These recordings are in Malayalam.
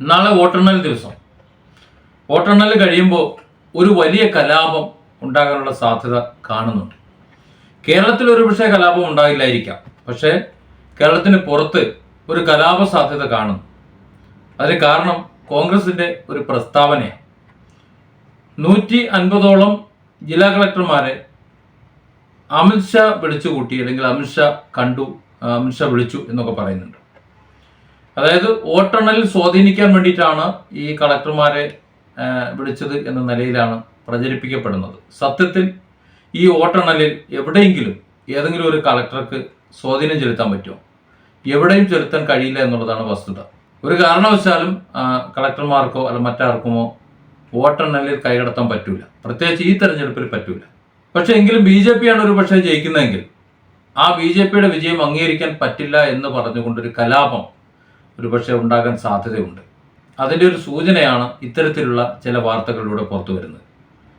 നാളെ വോട്ടെണ്ണൽ ദിവസം. വോട്ടെണ്ണൽ കഴിയുമ്പോൾ ഒരു വലിയ കലാപം ഉണ്ടാകാനുള്ള സാധ്യത കാണുന്നുണ്ട്. കേരളത്തിൽ ഒരുപക്ഷെ കലാപം ഉണ്ടാകില്ലായിരിക്കാം. പക്ഷേ കേരളത്തിന് പുറത്ത് ഒരു കലാപ സാധ്യത കാണുന്നു. അതിന് കാരണം കോൺഗ്രസിന്റെ ഒരു പ്രസ്താവനയാണ്. നൂറ്റി അൻപതോളം ജില്ലാ കളക്ടർമാരെ അമിത്ഷാ വിളിച്ചു കൂട്ടി അല്ലെങ്കിൽ അമിത്ഷാ കണ്ടു അമിത്ഷാ വിളിച്ചു എന്നൊക്കെ പറയുന്നുണ്ട്. അതായത് വോട്ടെണ്ണലിൽ സ്വാധീനിക്കാൻ വേണ്ടിയിട്ടാണ് ഈ കളക്ടർമാരെ വിളിച്ചത് എന്ന നിലയിലാണ് പ്രചരിപ്പിക്കപ്പെടുന്നത്. സത്യത്തിൽ ഈ വോട്ടെണ്ണലിൽ എവിടെയെങ്കിലും ഏതെങ്കിലും ഒരു കളക്ടർക്ക് സ്വാധീനം ചെലുത്താൻ പറ്റുമോ? എവിടെയും ചെലുത്താൻ കഴിയില്ല എന്നുള്ളതാണ് വസ്തുത. ഒരു കാരണവശാലും കളക്ടർമാർക്കോ അല്ല മറ്റാർക്കുമോ വോട്ടെണ്ണലിൽ കൈകടത്താൻ പറ്റൂല. പ്രത്യേകിച്ച് ഈ തെരഞ്ഞെടുപ്പിൽ പറ്റൂല. പക്ഷെ എങ്കിലും ബി ജെ പി ആണ് ഒരു പക്ഷേ ജയിക്കുന്നതെങ്കിൽ ആ ബി ജെ പിയുടെ വിജയം അംഗീകരിക്കാൻ പറ്റില്ല എന്ന് പറഞ്ഞുകൊണ്ടൊരു കലാപം ഒരു പക്ഷേ ഉണ്ടാകാൻ സാധ്യതയുണ്ട്. അതിന്റെ ഒരു സൂചനയാണ് ഇത്തരത്തിലുള്ള ചില വാർത്തകളിലൂടെ പുറത്തു വരുന്നത്.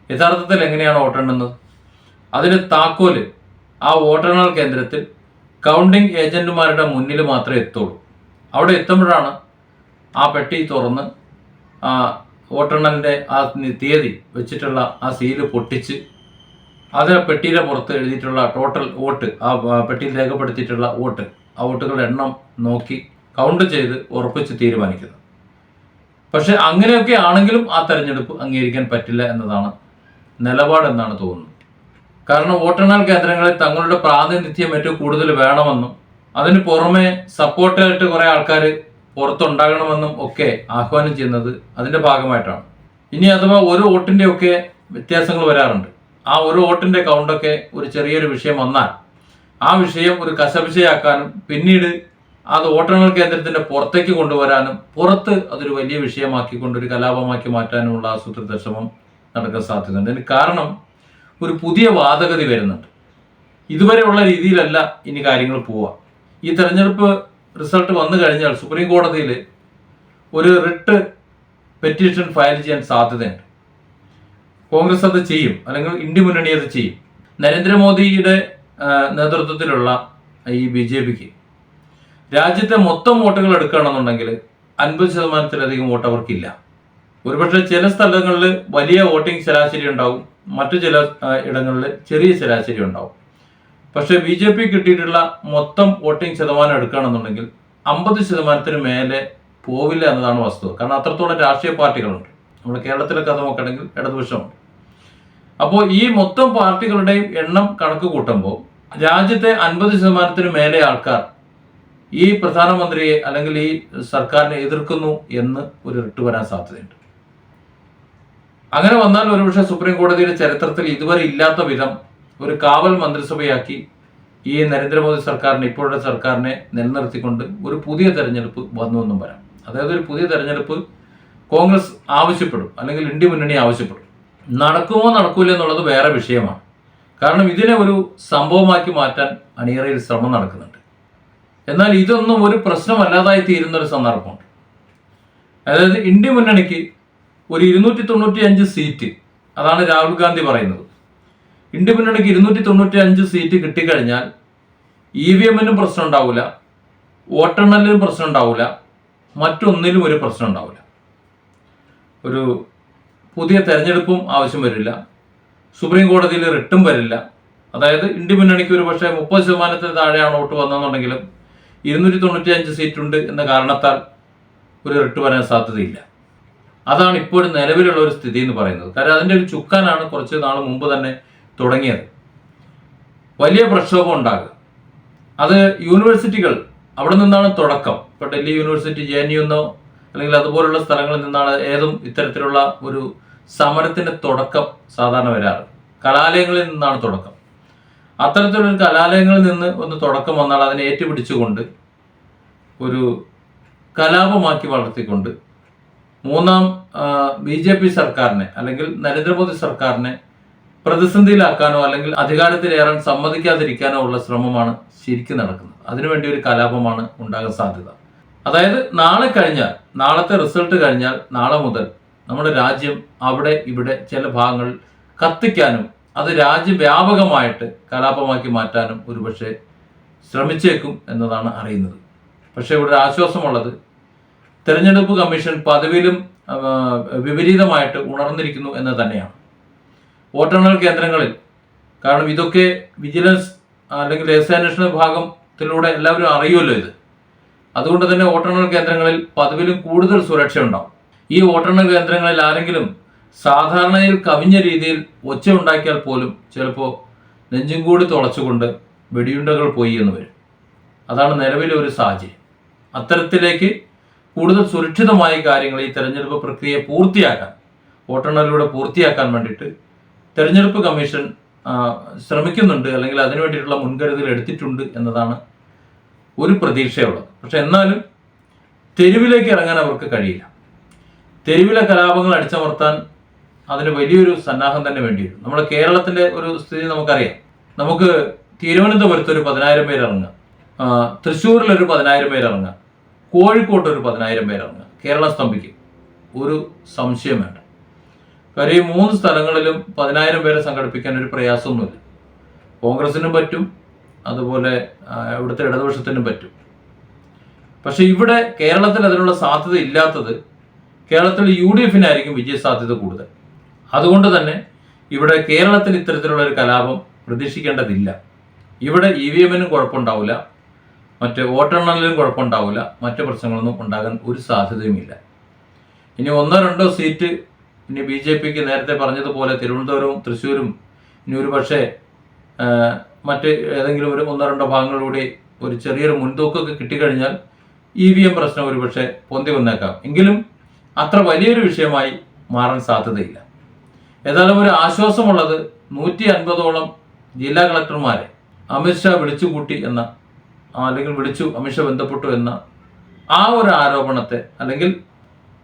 യഥാർത്ഥത്തിൽ എങ്ങനെയാണ് വോട്ടെണ്ണുന്നത് അതിന് താക്കോൽ ആ വോട്ടെണ്ണൽ കേന്ദ്രത്തിൽ കൗണ്ടിംഗ് ഏജന്റുമാരുടെ മുന്നിൽ മാത്രമേ എത്തുള്ളൂ. അവിടെ എത്തുമ്പോഴാണ് ആ പെട്ടി തുറന്ന് ആ വോട്ടെണ്ണലിന്റെ ആ തീയതി വെച്ചിട്ടുള്ള ആ സീൽ പൊട്ടിച്ച് അത് പെട്ടിയുടെ പുറത്ത് എഴുതിയിട്ടുള്ള ടോട്ടൽ വോട്ട് ആ പെട്ടിയിൽ രേഖപ്പെടുത്തിയിട്ടുള്ള വോട്ട് ആ വോട്ടുകളുടെ എണ്ണം നോക്കി കൗണ്ട് ചെയ്ത് ഉറപ്പിച്ച് തീരുമാനിക്കുന്നത് പക്ഷെ അങ്ങനെയൊക്കെ ആണെങ്കിലും ആ തെരഞ്ഞെടുപ്പ് അംഗീകരിക്കാൻ പറ്റില്ല എന്നതാണ് നിലപാടെന്നാണ് തോന്നുന്നത്. കാരണം വോട്ടെണ്ണൽ കേന്ദ്രങ്ങളിൽ തങ്ങളുടെ പ്രാതിനിധ്യം ഏറ്റവും കൂടുതൽ വേണമെന്നും അതിന് പുറമെ സപ്പോർട്ടായിട്ട് കുറേ ആൾക്കാർ പുറത്തുണ്ടാകണമെന്നും ഒക്കെ ആഹ്വാനം ചെയ്യുന്നത് അതിന്റെ ഭാഗമായിട്ടാണ്. ഇനി അഥവാ ഒരു വോട്ടിന്റെ ഒക്കെ വ്യത്യാസങ്ങൾ വരാറുണ്ട്. ആ ഒരു വോട്ടിന്റെ കൗണ്ടൊക്കെ ഒരു ചെറിയൊരു വിഷയം വന്നാൽ ആ വിഷയം ഒരു കശപിശയാക്കാനും പിന്നീട് അത് വോട്ടെണ്ണൽ കേന്ദ്രത്തിന്റെ പുറത്തേക്ക് കൊണ്ടുവരാനും പുറത്ത് അതൊരു വലിയ വിഷയമാക്കിക്കൊണ്ട് ഒരു കലാപമാക്കി മാറ്റാനുമുള്ള ആസൂത്രിത ശ്രമം നടക്കാൻ സാധ്യതയുണ്ട്. അതിന് കാരണം ഒരു പുതിയ വാദഗതി വരുന്നുണ്ട്. ഇതുവരെയുള്ള രീതിയിലല്ല ഇനി കാര്യങ്ങൾ പോവുക. ഈ തെരഞ്ഞെടുപ്പ് റിസൾട്ട് വന്നു കഴിഞ്ഞാൽ സുപ്രീം കോടതിയിൽ ഒരു റിട്ട് പെറ്റീഷൻ ഫയൽ ചെയ്യാൻ സാധ്യതയുണ്ട്. കോൺഗ്രസ് അത് ചെയ്യും അല്ലെങ്കിൽ ഇന്ത്യ മുന്നണി അത് ചെയ്യും. നരേന്ദ്രമോദിയുടെ നേതൃത്വത്തിലുള്ള ഈ ബി ജെ പിക്ക് രാജ്യത്തെ മൊത്തം വോട്ടുകൾ എടുക്കുകയാണെന്നുണ്ടെങ്കിൽ അൻപത് ശതമാനത്തിലധികം വോട്ട് അവർക്കില്ല. ഒരുപക്ഷെ ചില സ്ഥലങ്ങളിൽ വലിയ വോട്ടിംഗ് ശരാശരി ഉണ്ടാവും മറ്റു ചില ഇടങ്ങളിൽ ചെറിയ ശരാശരി ഉണ്ടാവും. പക്ഷേ ബി ജെ പി കിട്ടിയിട്ടുള്ള മൊത്തം വോട്ടിംഗ് ശതമാനം എടുക്കുകയാണെന്നുണ്ടെങ്കിൽ അമ്പത് ശതമാനത്തിന് മേലെ പോവില്ല എന്നതാണ് വസ്തുത. കാരണം അത്രത്തോളം രാഷ്ട്രീയ പാർട്ടികളുണ്ട്. നമ്മൾ കേരളത്തിലെ കഥ നോക്കുകയാണെങ്കിൽ ഇടതുപക്ഷമുണ്ട്. അപ്പോൾ ഈ മൊത്തം പാർട്ടികളുടെയും എണ്ണം കണക്ക് കൂട്ടുമ്പോൾ രാജ്യത്തെ അൻപത് ശതമാനത്തിന് മേലെ ആൾക്കാർ ഈ പ്രധാനമന്ത്രിയെ അല്ലെങ്കിൽ ഈ സർക്കാരിനെ എതിർക്കുന്നു എന്ന് ഒരു റിട്ട് വരാൻ സാധ്യതയുണ്ട്. അങ്ങനെ വന്നാൽ ഒരുപക്ഷെ സുപ്രീം കോടതിയുടെ ചരിത്രത്തിൽ ഇതുവരെ ഇല്ലാത്ത വിധം ഒരു കാവൽ മന്ത്രിസഭയാക്കി ഈ നരേന്ദ്രമോദി സർക്കാരിനെ ഇപ്പോഴത്തെ സർക്കാരിനെ നിലനിർത്തിക്കൊണ്ട് ഒരു പുതിയ തെരഞ്ഞെടുപ്പ് വന്നു എന്നും വരാം. അതായത് ഒരു പുതിയ തെരഞ്ഞെടുപ്പ് കോൺഗ്രസ് ആവശ്യപ്പെടും അല്ലെങ്കിൽ ഇന്ത്യ മുന്നണി ആവശ്യപ്പെടും. നടക്കുമോ നടക്കൂല എന്നുള്ളത് വേറെ വിഷയമാണ്. കാരണം ഇതിനെ ഒരു സംഭവമാക്കി മാറ്റാൻ അണിയറയിൽ ശ്രമം നടക്കുന്നുണ്ട്. എന്നാൽ ഇതൊന്നും ഒരു പ്രശ്നമല്ലാതായി തീരുന്ന ഒരു സന്ദർഭമുണ്ട് അതായത് ഇന്ത്യ മുന്നണിക്ക് ഒരു ഇരുന്നൂറ്റി തൊണ്ണൂറ്റി അഞ്ച് സീറ്റ് അതാണ് രാഹുൽ ഗാന്ധി പറയുന്നത്. ഇന്ത്യ മുന്നണിക്ക് ഇരുന്നൂറ്റി തൊണ്ണൂറ്റി അഞ്ച് സീറ്റ് കിട്ടിക്കഴിഞ്ഞാൽ ഇ വി എമ്മിനും പ്രശ്നം ഉണ്ടാവില്ല വോട്ടെണ്ണലിനും പ്രശ്നം ഉണ്ടാവില്ല മറ്റൊന്നിലും ഒരു പ്രശ്നം ഉണ്ടാവില്ല ഒരു പുതിയ തെരഞ്ഞെടുപ്പും ആവശ്യം വരില്ല സുപ്രീം കോടതിയിൽ റിട്ടും വരില്ല. അതായത് ഇന്ത്യ മുന്നണിക്ക് ഒരു പക്ഷേ മുപ്പത് ശതമാനത്തിന് താഴെയാണ് വോട്ട് വന്നതെന്നുണ്ടെങ്കിലും ഇരുന്നൂറ്റി തൊണ്ണൂറ്റി അഞ്ച് സീറ്റുണ്ട് എന്ന കാരണത്താൽ ഒരു റിട്ട് വരാൻ സാധ്യതയില്ല. അതാണ് ഇപ്പോഴും നിലവിലുള്ള ഒരു സ്ഥിതി എന്ന് പറയുന്നത്. കാരണം അതിന്റെ ഒരു ചുക്കാനാണ് കുറച്ച് നാൾ മുമ്പ് തന്നെ തുടങ്ങിയത്. വലിയ പ്രക്ഷോഭം ഉണ്ടാകുക അത് യൂണിവേഴ്സിറ്റികൾ അവിടെ നിന്നാണ് തുടക്കം. ഇപ്പോൾ ഡൽഹി യൂണിവേഴ്സിറ്റി ജെ എൻ അല്ലെങ്കിൽ അതുപോലുള്ള സ്ഥലങ്ങളിൽ നിന്നാണ് ഏതും ഇത്തരത്തിലുള്ള ഒരു സമരത്തിന്റെ തുടക്കം സാധാരണ വരാറ്. കലാലയങ്ങളിൽ നിന്നാണ് തുടക്കം. അത്തരത്തിലൊരു കലാലയങ്ങളിൽ നിന്ന് ഒന്ന് തുടക്കം വന്നാൽ അതിനെ ഏറ്റുപിടിച്ചുകൊണ്ട് ഒരു കലാപമാക്കി വളർത്തിക്കൊണ്ട് മൂന്നാം ബി ജെ പി സർക്കാരിനെ അല്ലെങ്കിൽ നരേന്ദ്രമോദി സർക്കാരിനെ പ്രതിസന്ധിയിലാക്കാനോ അല്ലെങ്കിൽ അധികാരത്തിലേറാൻ സമ്മതിക്കാതിരിക്കാനോ ഉള്ള ശ്രമമാണ് ശരിക്കും നടക്കുന്നത്. അതിനുവേണ്ടി ഒരു കലാപമാണ് ഉണ്ടാകാൻ സാധ്യത. അതായത് നാളെ കഴിഞ്ഞാൽ നാളത്തെ റിസൾട്ട് കഴിഞ്ഞാൽ നാളെ മുതൽ നമ്മുടെ രാജ്യം അവിടെ ഇവിടെ ചില ഭാഗങ്ങൾ കത്തിക്കാനും അത് രാജ്യവ്യാപകമായിട്ട് കലാപമാക്കി മാറ്റാനും ഒരുപക്ഷെ ശ്രമിച്ചേക്കും എന്നതാണ് അറിയുന്നത്. പക്ഷേ ഇവിടെ ഒരു ആശ്വാസമുള്ളത്. തെരഞ്ഞെടുപ്പ് കമ്മീഷൻ പദവിയിലും വിപരീതമായിട്ട് ഉണർന്നിരിക്കുന്നു എന്ന് തന്നെയാണ്. വോട്ടെണ്ണൽ കേന്ദ്രങ്ങളിൽ കാരണം ഇതൊക്കെ വിജിലൻസ് അല്ലെങ്കിൽ രഹസ്യാന്വേഷണ വിഭാഗത്തിലൂടെ എല്ലാവരും അറിയുമല്ലോ ഇത്. അതുകൊണ്ട് തന്നെ വോട്ടെണ്ണൽ കേന്ദ്രങ്ങളിൽ പതിവിലും കൂടുതൽ സുരക്ഷ ഉണ്ടാവും. ഈ വോട്ടെണ്ണൽ കേന്ദ്രങ്ങളിൽ ആരെങ്കിലും സാധാരണയിൽ കവിഞ്ഞ രീതിയിൽ ഒച്ച ഉണ്ടാക്കിയാൽ പോലും ചിലപ്പോൾ നെഞ്ചും കൂടി തുളച്ചുകൊണ്ട് വെടിയുണ്ടകൾ പോയി എന്ന് വരും. അതാണ് നിലവിലെ ഒരു സാഹചര്യം. അത്തരത്തിലേക്ക് കൂടുതൽ സുരക്ഷിതമായ കാര്യങ്ങൾ ഈ തെരഞ്ഞെടുപ്പ് പ്രക്രിയ പൂർത്തിയാക്കാൻ വോട്ടെണ്ണലിലൂടെ പൂർത്തിയാക്കാൻ വേണ്ടിയിട്ട് തെരഞ്ഞെടുപ്പ് കമ്മീഷൻ ശ്രമിക്കുന്നുണ്ട് അല്ലെങ്കിൽ അതിനു വേണ്ടിയിട്ടുള്ള മുൻകരുതൽ എടുത്തിട്ടുണ്ട് എന്നതാണ് ഒരു പ്രതീക്ഷയുള്ളത്. പക്ഷെ എന്നാലും തെരുവിലേക്ക് ഇറങ്ങാൻ അവർക്ക് കഴിയില്ല. തെരുവിലെ കലാപങ്ങൾ അടിച്ചമർത്താൻ അതിന് വലിയൊരു സന്നാഹം തന്നെ വേണ്ടിവരും. നമ്മുടെ കേരളത്തിന്റെ ഒരു സ്ഥിതി നമുക്കറിയാം. നമുക്ക് തിരുവനന്തപുരത്ത് ഒരു പതിനായിരം പേര് ഇറങ്ങുക. തൃശ്ശൂരിൽ ഒരു പതിനായിരം പേര് ഇറങ്ങുക. കോഴിക്കോട്ട് ഒരു പതിനായിരം പേര് ഇറങ്ങുക. കേരളം സ്തംഭിക്കും. ഒരു സംശയം വേണ്ട. കാര്യം ഈ മൂന്ന് സ്ഥലങ്ങളിലും പതിനായിരം പേരെ സംഘടിപ്പിക്കാൻ ഒരു പ്രയാസമൊന്നുമില്ല. കോൺഗ്രസിനും പറ്റും. അതുപോലെ ഇവിടുത്തെ ഇടതുപക്ഷത്തിനും പറ്റും. പക്ഷെ ഇവിടെ കേരളത്തിൽ അതിനുള്ള സാധ്യത ഇല്ലാത്തത് കേരളത്തിൽ യു ഡി എഫിനായിരിക്കും വിജയ സാധ്യത കൂടുതൽ. അതുകൊണ്ട് തന്നെ ഇവിടെ കേരളത്തിൽ ഇത്തരത്തിലുള്ള ഒരു കലാപം പ്രതീക്ഷിക്കേണ്ടതില്ല. ഇവിടെ ഇ വി എമ്മിനും കുഴപ്പമുണ്ടാവില്ല മറ്റ് വോട്ടെണ്ണലിനും കുഴപ്പമുണ്ടാവില്ല മറ്റ് പ്രശ്നങ്ങളൊന്നും ഉണ്ടാകാൻ ഒരു സാധ്യതയുമില്ല. ഇനി ഒന്നോ രണ്ടോ സീറ്റ് ഇനി ബി ജെ പിക്ക് നേരത്തെ പറഞ്ഞതുപോലെ തിരുവനന്തപുരവും തൃശ്ശൂരും ഇനി ഒരു പക്ഷേ മറ്റ് ഏതെങ്കിലും ഒരു ഒന്നോ രണ്ടോ ഭാഗങ്ങളിലൂടെ ഒരു ചെറിയൊരു മുൻതൂക്കമൊക്കെ കിട്ടിക്കഴിഞ്ഞാൽ ഇ വി എം പ്രശ്നം ഒരുപക്ഷെ പൊന്തി വന്നേക്കാം. എങ്കിലും അത്ര വലിയൊരു വിഷയമായി മാറാൻ സാധ്യതയില്ല. ഏതായാലും ഒരു ആശ്വാസമുള്ളത് നൂറ്റി അൻപതോളം ജില്ലാ കളക്ടർമാരെ അമിത്ഷാ വിളിച്ചുകൂട്ടി എന്ന അല്ലെങ്കിൽ വിളിച്ചു അമിത്ഷാ ബന്ധപ്പെട്ടു എന്ന ആ ഒരു ആരോപണത്തെ അല്ലെങ്കിൽ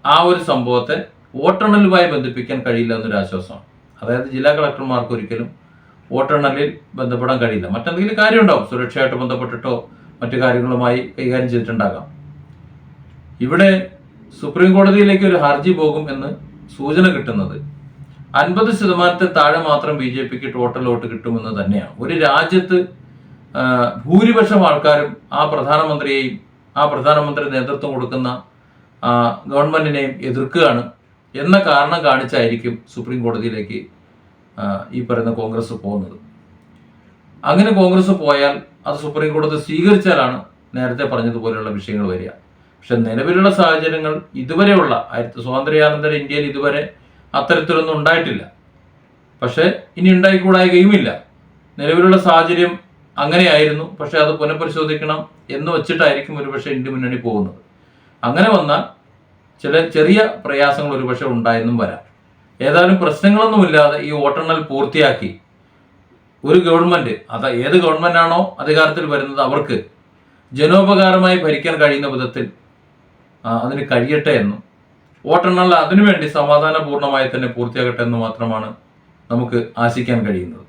ആ ഒരു സംഭവത്തെ വോട്ടെണ്ണലുമായി ബന്ധിപ്പിക്കാൻ കഴിയില്ല എന്നൊരു ആശ്വാസമാണ്. അതായത് ജില്ലാ കളക്ടർമാർക്ക് ഒരിക്കലും വോട്ടെണ്ണലിൽ ബന്ധപ്പെടാൻ കഴിയില്ല. മറ്റെന്തെങ്കിലും കാര്യമുണ്ടാവും സുരക്ഷയായിട്ട് ബന്ധപ്പെട്ടിട്ടോ മറ്റു കാര്യങ്ങളുമായി കൈകാര്യം ചെയ്തിട്ടുണ്ടാകാം. ഇവിടെ സുപ്രീം കോടതിയിലേക്ക് ഒരു ഹർജി പോകും എന്ന് സൂചന കിട്ടുന്നത് അൻപത് ശതമാനത്തെ താഴെ മാത്രം ബി ജെ പിക്ക് ടോട്ടൽ വോട്ട് കിട്ടുമെന്ന് തന്നെയാണ്. ഒരു രാജ്യത്ത് ഭൂരിപക്ഷം ആൾക്കാരും ആ പ്രധാനമന്ത്രിയെയും ആ പ്രധാനമന്ത്രി നേതൃത്വം കൊടുക്കുന്ന ഗവൺമെന്റിനെയും എതിർക്കുകയാണ്. എന്ന കാരണം കാണിച്ചായിരിക്കും സുപ്രീം കോടതിയിലേക്ക് ഈ പറയുന്ന കോൺഗ്രസ് പോകുന്നത്. അങ്ങനെ കോൺഗ്രസ് പോയാൽ അത് സുപ്രീം കോടതി സ്വീകരിച്ചാലാണ് നേരത്തെ പറഞ്ഞതുപോലെയുള്ള വിഷയങ്ങൾ വരിക. പക്ഷെ നിലവിലുള്ള സാഹചര്യങ്ങൾ ഇതുവരെയുള്ള ആയിരത്തി സ്വാതന്ത്ര്യാനന്തര ഇന്ത്യയിൽ ഇതുവരെ അത്തരത്തിലൊന്നും ഉണ്ടായിട്ടില്ല. പക്ഷേ ഇനി ഉണ്ടായിക്കൂടായികയുമില്ല. നിലവിലുള്ള സാഹചര്യം അങ്ങനെയായിരുന്നു. പക്ഷെ അത് പുനഃപരിശോധിക്കണം എന്ന് വെച്ചിട്ടായിരിക്കും ഒരുപക്ഷെ ഇന്ത്യ മുന്നണി പോകുന്നത്. അങ്ങനെ വന്നാൽ ചില ചെറിയ പ്രയാസങ്ങൾ ഒരുപക്ഷെ ഉണ്ടായെന്നും വരാം. ഏതായാലും പ്രശ്നങ്ങളൊന്നുമില്ലാതെ ഈ വോട്ടെണ്ണൽ പൂർത്തിയാക്കി ഒരു ഗവൺമെന്റ് അത് ഏത് ഗവൺമെന്റ് ആണോ അധികാരത്തിൽ വരുന്നത് അവർക്ക് ജനോപകാരമായി ഭരിക്കാൻ കഴിയുന്ന വിധത്തിൽ അതിന് കഴിയട്ടെ എന്നും വോട്ടെണ്ണൽ അതിനുവേണ്ടി സമാധാനപൂർണമായി തന്നെ പൂർത്തിയാകട്ടെ എന്ന് മാത്രമാണ് നമുക്ക് ആശിക്കാൻ കഴിയുന്നത്.